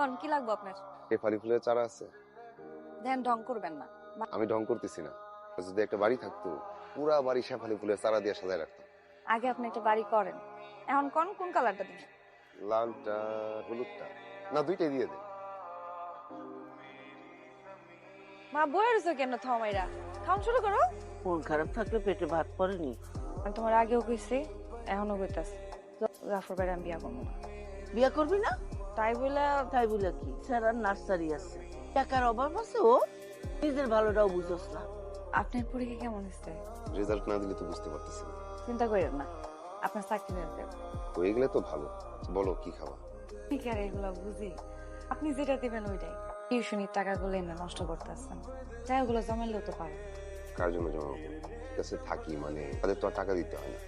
কন কি লাগবে আপনার? শেফালি ফুলের চারা আছে। ধ্যান ঢং করবেন না। মা- আমি ঢং করতেছি না। যদি একটা বাড়ি থাকতো পুরা বাড়ি শেফালি ফুলের চারা দিয়ে সাজায় রাখতাম। আগে আপনি একটা বাড়ি করেন। এখন কোন কোন কালারটা দিবেন? লালটা হলুদটা। না দুইটাই দিয়ে দে মা বয়ে রয়েছে কেন থামাইরা খাওয়ান শুরু করো। মন খারাপ থাকলে পেটে ভাত পড়েনি। আমি তোমার আগেও কইছি এখনও কইতাছি। জাফর ভাই আমি বিয়া করব না। বিয়া করবি না? তাই বলে তাই বলে কি? স্যার নার্সারি আছে। টাকার অভাব আছে ও। নিজের ভালোটাও বুঝোস না। আপনার পরীক্ষা কেমন হয়েছে? রেজাল্ট না দিলে তো বুঝতে পারতেছি না। চিন্তা করেন না। আপনার চাকরি হয়ে যাবে। হয়ে গেলে তো ভালো। বলো কি খাওয়া ঠিক আর এগুলো বুঝি। আপনি যেটা দিবেন ওইটাই। টিউশনির টাকাগুলো এনে নষ্ট করতেছেন। তাই ওগুলো জমাইলেও তো পারো কার জন্য জমা কাছে থাকি মানে তাদের তো আর টাকা দিতে হয় না।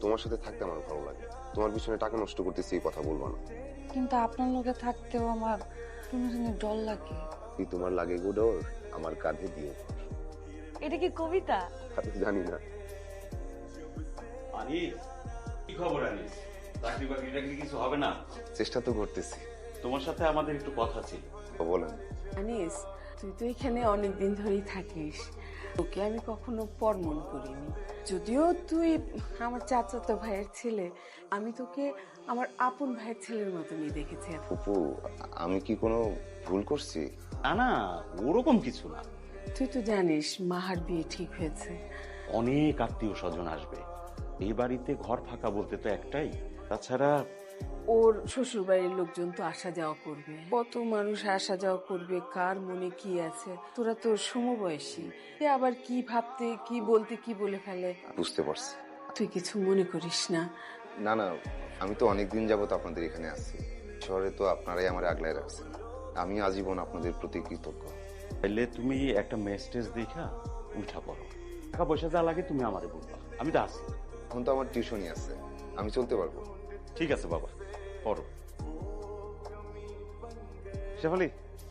তোমার সাথে থাকতে আমার ভালো লাগে। তোমার পিছনে টাকা নষ্ট করতেছি এই কথা বলব না। কিন্তু আপনার লোকে থাকতেও আমার কোনো জন্য ডর লাগে। কি তোমার লাগে গুডোর আমার কাঁধে দিয়ে এটা কি কবিতা? আমি জানি না। আনিস কি খবর আনিস? চাকরি বাকরি টাকরি কিছু হবে না? চেষ্টা তো করতেছি। তোমার সাথে আমাদের একটু কথা ছিল তো বলেন। আনিস তুই তো এখানে অনেক দিন ধরেই থাকিস। তোকে আমি কখনো পর মনে করিনি। যদিও তুই আমার চাচাতো ভাইয়ের ছেলে আমি তোকে আমার আপন ভাইয়ের ছেলের মতনই দেখেছি। ফুপু আমি কি কোনো ভুল করছি? না না ওরকম কিছু না। তুই তো জানিস মাহার বিয়ে ঠিক হয়েছে। অনেক আত্মীয় স্বজন আসবে। এই বাড়িতে ঘর ফাঁকা বলতে তো একটাই। তাছাড়া ওর শ্বশুর বাড়ির লোকজন তো আসা যাওয়া করবে। কত মানুষ আসা যাওয়া করবে কার মনে কি আছে? তোরা তো সমবয়সী। কে আবার কি ভাবতে কি বলতে কি বলে ফেলে? বুঝতে পারছি। তুই কিছু মনে করিস না। না না আমি তো অনেকদিন যাবত আপনাদের এখানে আছি। শহরে তো আপনারাই আমার আগলায় রাখছেন। আমি আজীবন আপনাদের প্রতি কৃতজ্ঞ। তাহলে তুমি একটা মেসটেজ দেখা উঠা পড়ো। টাকা পয়সা যা লাগে তুমি আমারে বলবা আমি তো আছি। এখন তো আমার টিউশনই আছে। আমি চলতে পারব। ঠিক আছে বাবা। পড়ো। শেফালি?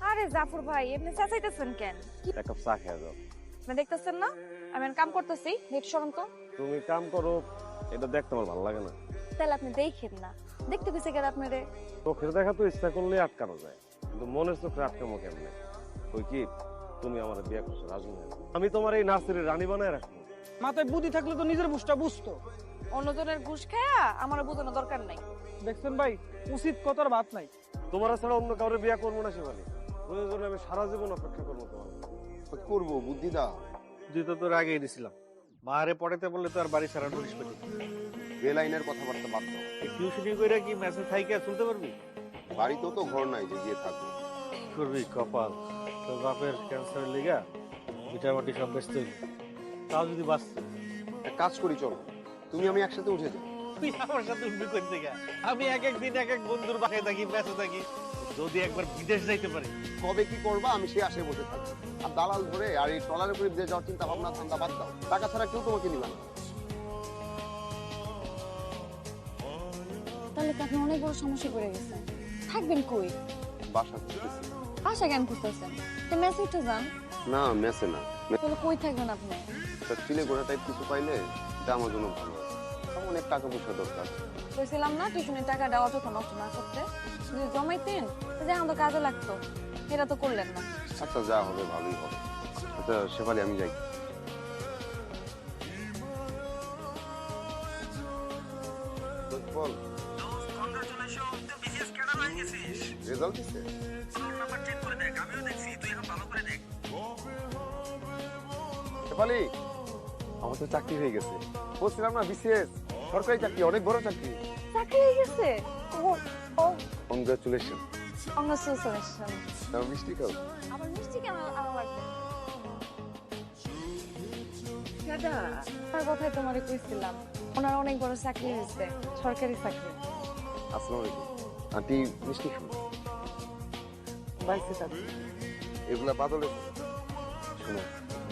আরে জাফর ভাই এমনি চেঁচাইতেছেন কেন? এক কাপ চা খেয়ে যাও। আপনি দেখতেছেন না? আমি এখন কাম করতেছি নেট তুমি কাম করো এটা দেখতে আমার ভালো লাগে না। তাহলে আপনি দেখেন না। দেখতে গেছে কেন আপনারে চোখের দেখা তো ইচ্ছা করলে আটকানো যায় কিন্তু মনের চোখে আটকামো কেমনে? ওই কি তুমি আমার বিয়ে করছ রাজু আমি তোমার এই নার্সারির রানী বানায় রাখব। মাথায় বুদ্ধি থাকলে তো নিজের বুঝটা বুঝতো। অন্যজনের ঘুষ খায়া আমার বোঝানো দরকার নাই। দেখছেন ভাই উচিত কথার ভাত নাই। তোমার ছাড়া অন্য কাউরে বিয়ে করব না সেখানে প্রয়োজনে আমি সারা জীবন অপেক্ষা করব তোমার। করব বুদ্ধি দাও। জুতো তো আগেই দিছিলাম। মারে পড়াতে বললে তো আর বাড়ি ছাড়া নোটিশ পেটি বেলাইনের কথাবার্তা বাদ দাও। টিউশনি কইরা কি মেসেজ থাইকে চলতে পারবি? বাড়িতেও তো ঘর নাই যে গিয়ে থাকব। করবি কপাল? তোর বাপের ক্যান্সারের লিগা ভিটামাটি সব ব্যস্ত। তাও যদি বাস এক কাজ করি চলো। তুমি আমি একসাথে উঠে যাই। তুই আমার সাথে উঠবি থেকে? আমি এক এক দিন এক এক বন্ধুর বাসায় থাকি ব্যস্ত থাকি। যদি একবার বিদেশ যাইতে পারি। কবে কি করবা আমি সে বসে থাকব আর দালাল ধরে আর এই ট্রলারে করে বিদেশ যাওয়ার চিন্তা ভাবনা ঠান্ডা বাদ দাও। টাকা ছাড়া কেউ তোমাকে নিবে না। তাহলে তো আপনি অনেক বড় সমস্যা পড়ে গেছেন। থাকবেন কই? বাসা খুঁজতেছি। বাসা কেন খুঁজতেছেন? তো মেসেজটা যান। না মেসে না। তাহলে কই থাকবেন আপনি? তা চিলে গোড়া টাইপ কিছু পাইলে এটা আমার জন্য ভালো অনেক টাকা পয়সা দরকার? কইছিলাম না টিউশনের টাকাটা অযথা নষ্ট না করতে। যদি জমাইতেন যে আমাদের কাজে লাগতো। এটা তো করলেন না। আচ্ছা যা হবে ভালোই হবে। আচ্ছা শেফালি আমি যাই। বল। রেজাল্ট দিছে? শেফালি আমার তো চাকরি হয়ে গেছে। বলছিলাম না বিসিএস? সরকারি চাকরি অনেক বড় চাকরি। চাকরি হয়ে গেছে? ও ও। কংগ্রাচুলেশন মিষ্টি খাও। আমার মিষ্টি কেন আরও লাগবে? দাদা তার কথাই তোমারে কইছিলাম। ওনার অনেক বড় চাকরি হয়েছে সরকারি চাকরি। আসসালামু আলাইকুম। আন্টি মিষ্টি খাও বাইসে দাদা। এগুলা বাদলে শোনো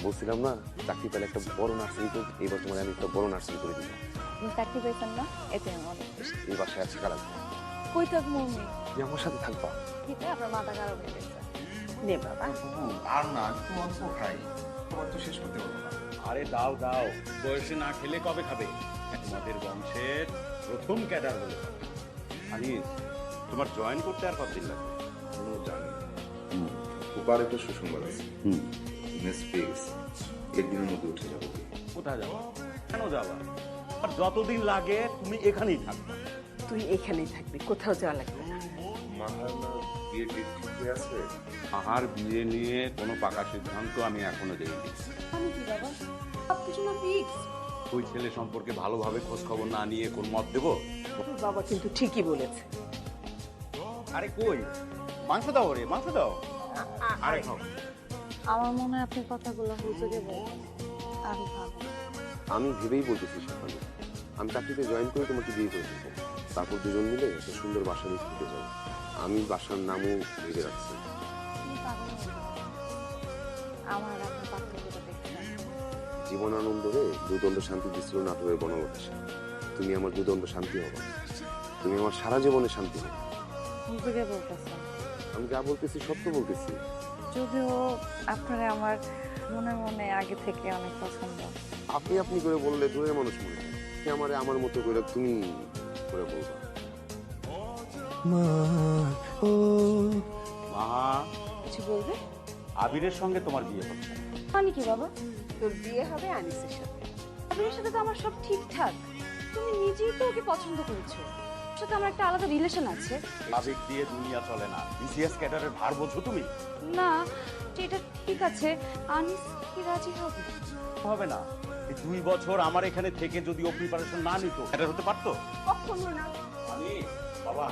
বলছিলাম না চাকরি পেলে একটা বড় নার্সারি করব এইবার তোমার আমি একটা বড় নার্সারি করে দিলাম। আপনি চাকরি পেয়েছেন না? এতে আমি এই বাসায় আছে কারা কই থাক মমি তুমি আমার সাথে থাকবা। ঠিক আপনার মাথা খারাপ হয়ে গেছে। নে বাবা। আর না একটু অল্প খাই। তোমার তো শেষ করতে পারব না। আরে দাও দাও। বয়সে না খেলে কবে খাবে? তোমাদের বংশের প্রথম ক্যাডার বলে আনিস তোমার জয়েন করতে আর কতদিন লাগবে? জানি। ফুপার একটা সুসংবাদ আছে হুম। গেছে। একদিনের মধ্যে উঠে যাব। কোথায় যাবা? কেন যাবা? আর যতদিন লাগে তুমি এখানেই থাকবে। তুই এখানেই থাকবি কোথাও যাওয়া লাগবে না। আহার বিয়ে নিয়ে কোনো পাকা সিদ্ধান্ত আমি এখনও দেইনি। আমি কি বাবা? সব কিছু না ফিক্স ওই ছেলে সম্পর্কে ভালোভাবে খোঁজ খবর না নিয়ে কোন মত দেবো? বাবা কিন্তু ঠিকই বলেছে। আরে কই? মাংস দাও রে মাংস দাও। আরে খাও। আমার মনে হয় আপনি কথাগুলো হুজুরে বলবেন আমি ভাবি আমি ভেবেই বলতেছি সকালে আমি চাকরিতে জয়েন করে তোমাকে বিয়ে করে দেবো। তারপর দুজন মিলে একটা সুন্দর বাসা নিয়ে যাব। আমি বাসার নামও ভেবে রাখছি। আমার আর আপনার পার্থক্যটা দেখতে পারেন জীবনানন্দ রে দুদণ্ড শান্তি দিচ্ছিল নাটোরের বনবতাসে তুমি আমার দুদণ্ড শান্তি হবা তুমি আমার সারা জীবনে শান্তি হবে আমি যা বলতেছি সত্য বলতেছি। যদিও আপনারা আমার মনে মনে আগে থেকে অনেক পছন্দ। আপনি আপনি করে বললে দূরের মানুষ মনে হয়। আমারে আমার মতো করে তুমি করে বলবা। মা কিছু বলবে? আবিরের সঙ্গে তোমার বিয়ে হচ্ছে। মানে কি বাবা? তোর বিয়ে হবে আনিসের সাথে। আবিরের সাথে তো আমার সব ঠিকঠাক। তুমি নিজেই তো ওকে পছন্দ করেছ। সাথে আমার একটা আলাদা রিলেশন আছে। আবেগ দিয়ে দুনিয়া চলে না। বিসিএস ক্যাডারের ভার বোঝো তুমি? না এটা ঠিক আছে। আনিস কি রাজি হবে? হবে না। এই দুই বছর আমার এখানে থেকে যদি ও প্রিপারেশন না নিত এটা হতে পারতো? কখনো না। আমি বাবা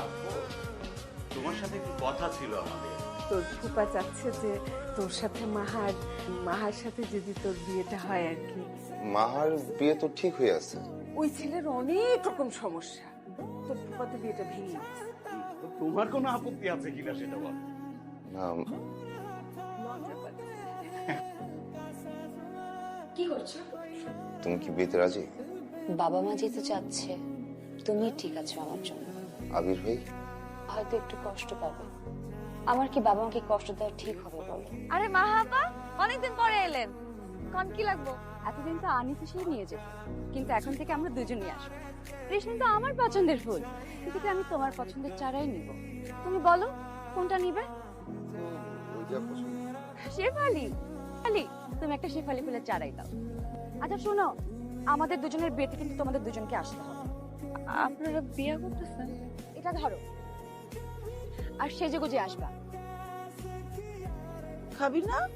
তোমার সাথে একটু কথা ছিল আমাদের। তোর ফুপা চাচ্ছে যে তোর সাথে মাহার মাহার সাথে যদি তোর বিয়েটা হয় আর কি। মাহার বিয়ে তো ঠিক হয়ে আছে। ওই ছেলের অনেক রকম সমস্যা। তোর ফুপা তো বিয়েটা ভেঙে। তোমার কোনো আপত্তি আছে কিনা সেটা বল। না। কি করছ? তুমি কি বিয়েতে রাজি? বাবা মা যেতে চাচ্ছে তুমি ঠিক আছো আমার জন্য। আবির ভাই? হয়তো একটু কষ্ট পাবে। আমার কি বাবা মাকে কষ্ট দেওয়া ঠিক হবে বলো? আরে মাহাপা অনেকদিন পরে এলেন। কন কি লাগবো? এতদিন তো আনিস এসেই নিয়ে যেত। কিন্তু এখন থেকে আমরা দুজনই আসব। রেশমি তো আমার পছন্দের ফুল। কিন্তু আমি তোমার পছন্দের চারাই নিব। তুমি বলো কোনটা নিবে? শেফালি। আলি তুমি একটা শেফালি ফুলের চারাই দাও। আচ্ছা শোনো আমাদের দুজনের বিয়েতে কিন্তু তোমাদের দুজনকে আসতে হবে। আপনারা বিয়ে করতেছেন? এটা ধরো। আর সেজে গুজে আসবা। খাবি না?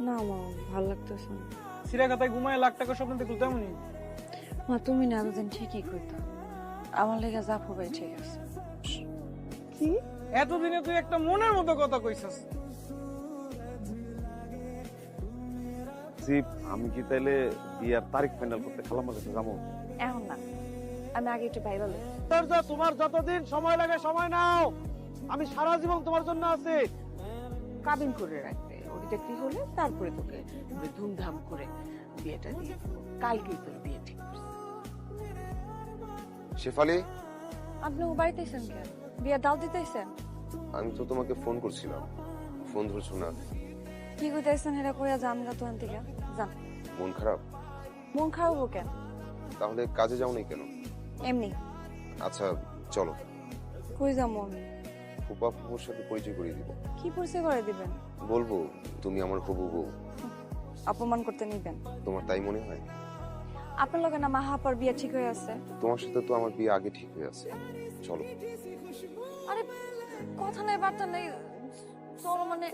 না মা ভালো লাগতেছে না। সিরাকাতায় ঘুমায় লাখ টাকা স্বপ্ন দেখল তেমনই। মা তুমি না এতদিন ঠিকই কইতা। আমার লেগে যা হবে ঠিক আছে। কি? এতদিনে তুই একটা মনের মতো কথা কইছাস। সিপ আমি কি তাইলে বিয়ার তারিখ ফাইনাল করতে খালাম্মার কাছে যাব? এখন না আমি আগে একটু ভাইবা লই তোর যা তোমার যতদিন সময় লাগে সময় নাও। আমি সারা জীবন তোমার জন্য আছি। কাবিন করে রাখবে ওটা কি হলে তারপরে তোকে ধুমধাম করে বিয়েটা দিয়ে কালকেই তোর বিয়ে ঠিক। শেফালি? আপনি ও বাড়িতেছেন কেন? বিয়ে দাও দিতেছেন আমি তো তোমাকে ফোন করছিলাম। ফোন ধরছো না। কি কইতেছেন এটা কইয়া যান গা তোহান থেকে? যান মন খারাপ? মন খারাপ হোক কেন? তাহলে কাজে যাও নাই কেন? এমনি। আচ্ছা চলো। কই যাব আমি? ফুপা ফুপুর সাথে পরিচয় করিয়ে দিব। কি পরিচয় করে দিবেন? বলব তুমি আমার হবু বউ অপমান করতে নিবেন? তোমার তাই মনে হয়? আপনার লগে না মাহাপার বিয়ে ঠিক হয়ে আছে? তোমার সাথে তো আমার বিয়ে আগে ঠিক হয়ে আছে। চলো। আরে কথা নাই বার্তা নেই। মানে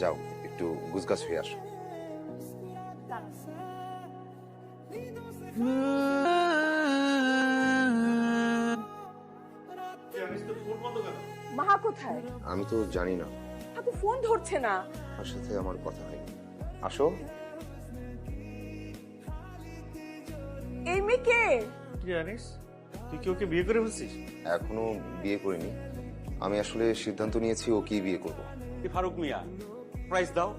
যাও একটু গুজগাছ হয়ে আসো। মাহা কোথায়? আমি তো জানি না। তো ফোন ধরছে না। তার সাথে আমার কথা হয়নি। আসো। এই মেয়ে কে? কি জানিস তুই কি ওকে বিয়ে করে ফেলছিস? এখনও বিয়ে করিনি। আমি আসলে সিদ্ধান্ত নিয়েছি ও কি বিয়ে করব। ফারুক মিয়া প্রাইজ দাও।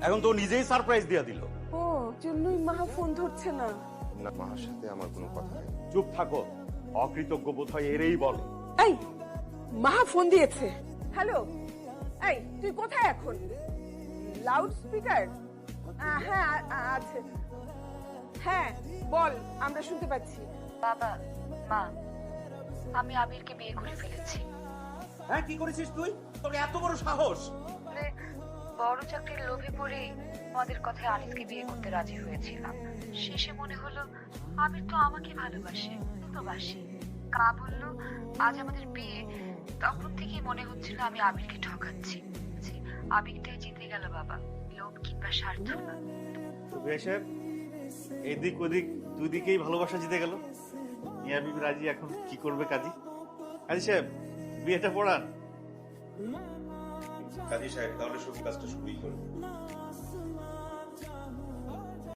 এখন তো নিজেই সারপ্রাইজ দিয়ে দিল। ও জন্যই মাহা ফোন ধরছে না। না মার সাথে আমার কোনো কথা হয়নি চুপ থাকো অকৃতজ্ঞ বোধ হয় এরেই বলে। এই মাহা ফোন দিয়েছে। হ্যালো এই তুই কোথায় এখন? লাউড স্পিকার হ্যাঁ আ- আ- আছে। হ্যাঁ বল আমরা শুনতে পাচ্ছি। বাবা মা আমি আবিরকে বিয়ে করে ফেলেছি। হ্যাঁ কি করেছিস তুই? তোর এত বড় সাহস। বড় চাকরির লোভে পড়ে আমাদের কথায় আনিসকে বিয়ে করতে রাজি হয়েছিলাম। শেষে মনে হলো আমির তো আমাকে ভালোবাসে তো বাসি কা বলল আজ আমাদের বিয়ে। তখন থেকেই মনে হচ্ছিল আমি আমিরকে ঠকাচ্ছি। আবেগটাই জিতে গেল বাবা লোভ কিংবা স্বার্থ না। এদিক ওদিক দুদিকেই ভালোবাসা জিতে গেল। মিয়া বিবি রাজি এখন কি করবে কাজী? কাজী সাহেব বিয়েটা পড়ান। কাজী সাহেব তাহলে শুধু কাজটা শুরুই করুন।